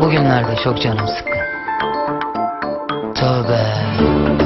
Bugünlerde çok canım sıkkın. Tövbe.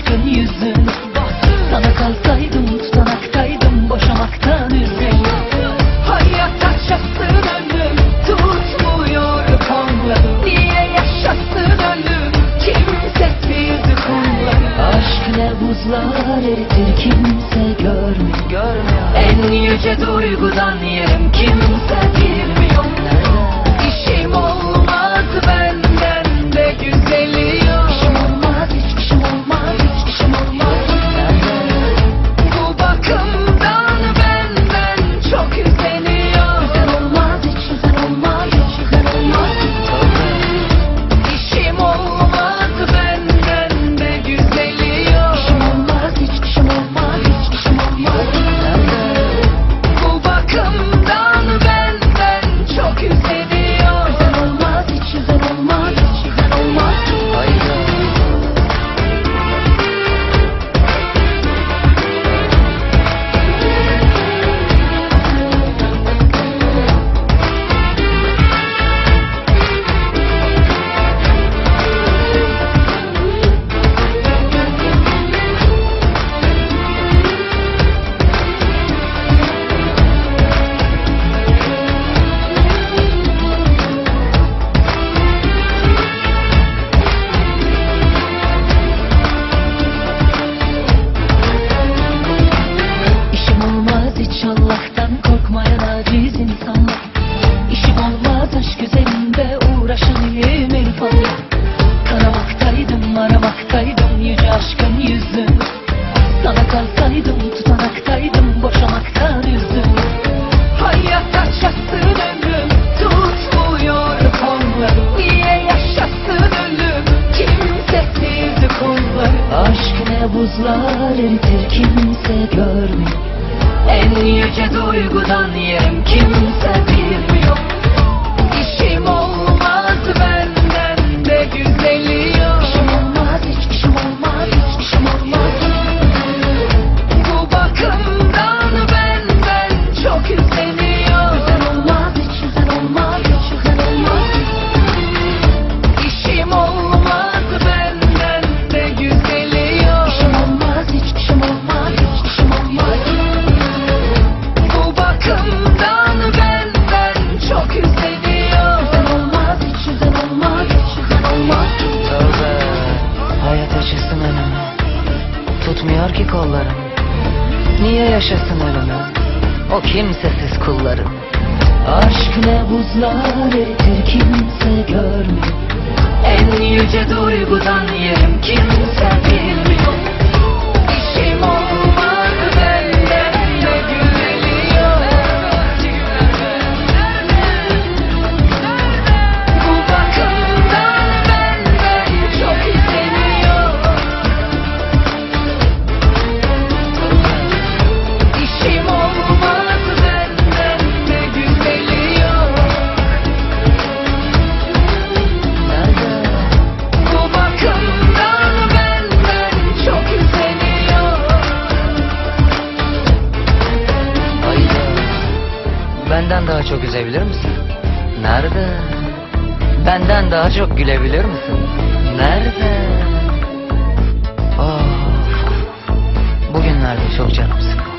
Yüce aşkın yüzünü Sana kalsaydım tutanaktaydım boşamaktan üzgünüm Hayat açasın önüm tutmuyor kollarım Niye yaşasın ölüm kimsesiz kumlarım Aşk ne buzlar eritir kimse görmüyor en yüce duygudan yerim hiç Allah'tan korkmayan aciz insanlar İşim olmaz aşk üzerinde uğraşan ilim irfanla Karamaktaydım aramaktaydım yüce aşkın yüzünü. Sana kalsaydım tutanaktaydım boşamaktan üzgünüm Hayat açasın ömrüm tutmuyor kollarım Niye yaşasın ölüm kimsesiz kullarım Aşk ne buzlar eritir kimse görmüyor En yüce duygudan yerim kimse bilmiyor Tutmuyor ki kollarım. Niye yaşasın ölümü? O kimsesiz kullarım. Aşk ne buzlar eritir kimse görmüyor En yüce duygudan yerim kimse benden daha çok üzebilir misin? Nerede? Benden daha çok gülebilir misin? Nerede? Of. Bugünlerde çok canım sıkıldı.